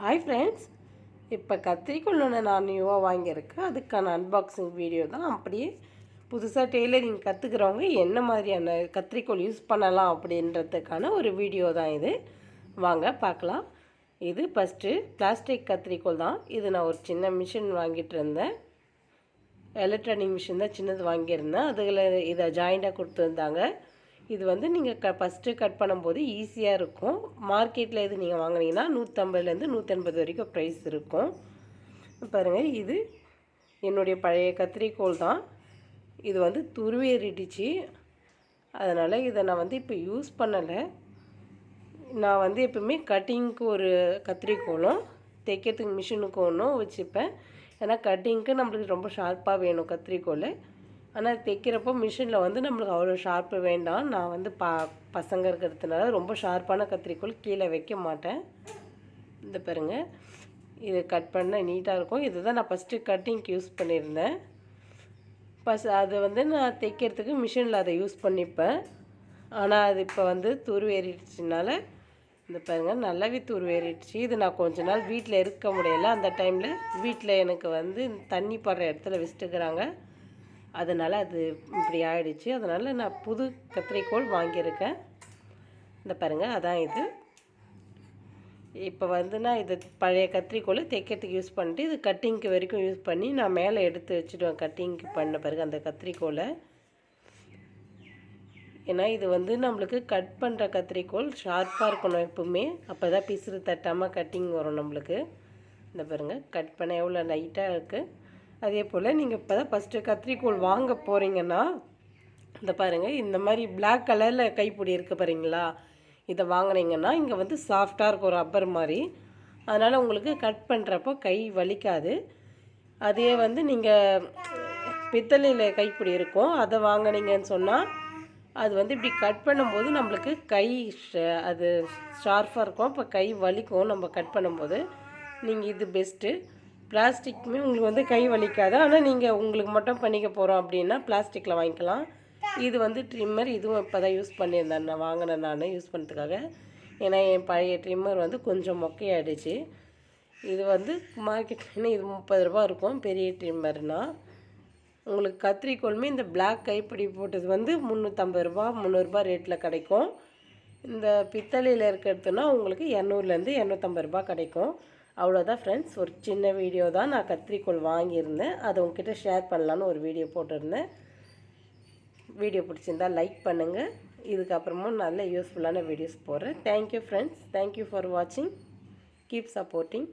Hi friends இப்போ கத்திரிக்கோல் ஒன்று நான் நியூவாக வாங்கியிருக்கேன் அதுக்கான அன்பாக்சிங் வீடியோ தான். அப்படியே புதுசாக டெய்லரிங் கற்றுக்கிறவங்க என்ன மாதிரியான கத்திரிக்கோள் யூஸ் பண்ணலாம் அப்படின்றதுக்கான ஒரு வீடியோ தான் இது. வாங்க பார்க்கலாம். இது ஃபஸ்ட்டு பிளாஸ்டிக் கத்திரிக்கோள் தான். இது நான் ஒரு சின்ன மிஷின் வாங்கிட்டு இருந்தேன். எலக்ட்ரானிக் மிஷின் தான் சின்னது வாங்கியிருந்தேன். அதில் இதை ஜாயிண்டாக கொடுத்துருந்தாங்க. இது வந்து நீங்கள் க ஃபஸ்ட்டு கட் பண்ணும்போது ஈஸியாக இருக்கும். மார்க்கெட்டில் எது நீங்கள் வாங்குனீங்கன்னா நூற்றம்பதுலேருந்து நூற்றெண்பது வரைக்கும் ப்ரைஸ் இருக்கும். பாருங்கள் இது என்னுடைய பழைய கத்திரிக்கோல் தான். இது வந்து துருவேறிடுச்சு அதனால் இதை நான் வந்து இப்போ யூஸ் பண்ணலை. நான் வந்து எப்பவுமே கட்டிங்க்கு ஒரு கத்திரிக்கோளும் தைக்கிறதுக்கு மிஷினுக்கு ஒன்றும் வச்சுப்பேன். ஏன்னா கட்டிங்க்கு நம்மளுக்கு ரொம்ப ஷார்ப்பாக வேணும் கத்திரிக்கோள். ஆனால் தைக்கிறப்போ மிஷினில் வந்து நம்மளுக்கு அவ்வளோ ஷார்ப்பு வேண்டாம். நான் வந்து பா பசங்க இருக்கிறதுனால ரொம்ப ஷார்ப்பான கத்திரிக்கோள் கீழே வைக்க மாட்டேன். இந்த பாருங்க. இது கட் பண்ண நீட்டாக இருக்கும். இதுதான் நான் ஃபஸ்ட்டு கட்டிங்க்கு யூஸ் பண்ணியிருந்தேன். பஸ் அது வந்து நான் தைக்கிறதுக்கு மிஷினில் அதை யூஸ் பண்ணிப்பேன். ஆனால் அது இப்போ வந்து துருவேறிடுச்சுனால இந்த பாருங்கள் நல்லாவே துருவேறிடுச்சு இது நான் கொஞ்ச நாள் வீட்டில் இருக்க முடியல. அந்த டைமில் வீட்டில் எனக்கு வந்து தண்ணி படுற இடத்துல வச்சுட்டுக்கிறாங்க அதனால் அது இப்படி ஆயிடுச்சு. அதனால் நான் புது கத்திரிக்கோல் வாங்கியிருக்கேன். இந்த பாருங்கள் அதான் இது. இப்போ வந்து நான் இது பழைய கத்திரிக்கோல் தைக்கிறதுக்கு யூஸ் பண்ணிட்டு இது கட்டிங்க்கு வரைக்கும் யூஸ் பண்ணி நான் மேலே எடுத்து வச்சுடுவேன் கட்டிங்க்கு பண்ண பிறகு அந்த கத்திரிக்கோலை ஏன்னா இது வந்து நம்மளுக்கு கட் பண்ணுற கத்திரிக்கோல் ஷார்ப்பாக இருக்கணும் எப்பவுமே. அப்போ தான் பிசுறு தட்டாமல் கட்டிங் வரும் நம்மளுக்கு. இந்த பாருங்கள் கட் பண்ண எவ்வளோ லைட்டாக இருக்குது அதே போல் நீங்கள் இப்போ தான் ஃபஸ்ட்டு கத்திரிக்கோள் வாங்க போகிறீங்கன்னா இந்த பாருங்கள் இந்த மாதிரி பிளாக் கலரில் கைப்பிடி இருக்குது பாருங்களா? இதை வாங்கினீங்கன்னா இங்கே வந்து சாஃப்டாக இருக்கும் ரப்பர் மாதிரி. அதனால் உங்களுக்கு கட் பண்ணுறப்போ கை வலிக்காது. அதே வந்து நீங்கள் பித்தளையில் கைப்பிடி இருக்கும் அதை வாங்கினீங்கன்னு சொன்னால் அது வந்து இப்படி கட் பண்ணும்போது நம்மளுக்கு கை அது ஷார்ப்பாக இருக்கும். அப்போ கை வலிக்கும் நம்ம கட் பண்ணும்போது. நீங்கள் இது பெஸ்ட்டு பிளாஸ்டிக்குமே உங்களுக்கு வந்து கை வலிக்காது. ஆனால் நீங்கள் உங்களுக்கு மட்டும் பண்ணிக்க போகிறோம் அப்படின்னா பிளாஸ்டிக்கில் வாங்கிக்கலாம். இது வந்து ட்ரிம்மர் இதுவும் இப்போ தான் யூஸ் பண்ணியிருந்தேன். நான் வாங்கினேன் நான் யூஸ் பண்ணுறதுக்காக ஏன்னா என் பழைய ட்ரிம்மர் வந்து கொஞ்சம் மொக்கையாயிடுச்சு. இது வந்து மார்க்கெட்லேருந்து இது முப்பது ரூபா இருக்கும் பெரிய ட்ரிம்மர்னால் உங்களுக்கு கத்திரிக்கோளுமே இந்த பிளாக் கைப்பிடி போட்டது வந்து முந்நூற்றம்பது ரூபா முந்நூறுரூபா ரேட்டில் கிடைக்கும். இந்த பித்தளையில் இருக்கிறதுனா உங்களுக்கு இரநூறுலேருந்து இரநூத்தம்பது ரூபா கிடைக்கும். அவ்வளோதான் ஃப்ரெண்ட்ஸ் ஒரு சின்ன வீடியோ தான் நான் கத்திரிக்கோள் வாங்கியிருந்தேன். அதை உங்ககிட்ட ஷேர் பண்ணலான்னு ஒரு வீடியோ போட்டிருந்தேன். வீடியோ பிடிச்சிருந்தா லைக் பண்ணுங்கள் இதுக்கப்புறமும் நல்ல யூஸ்ஃபுல்லான வீடியோஸ் போடுறேன். Thank you friends thank you for வாட்சிங் கீப் சப்போர்ட்டிங்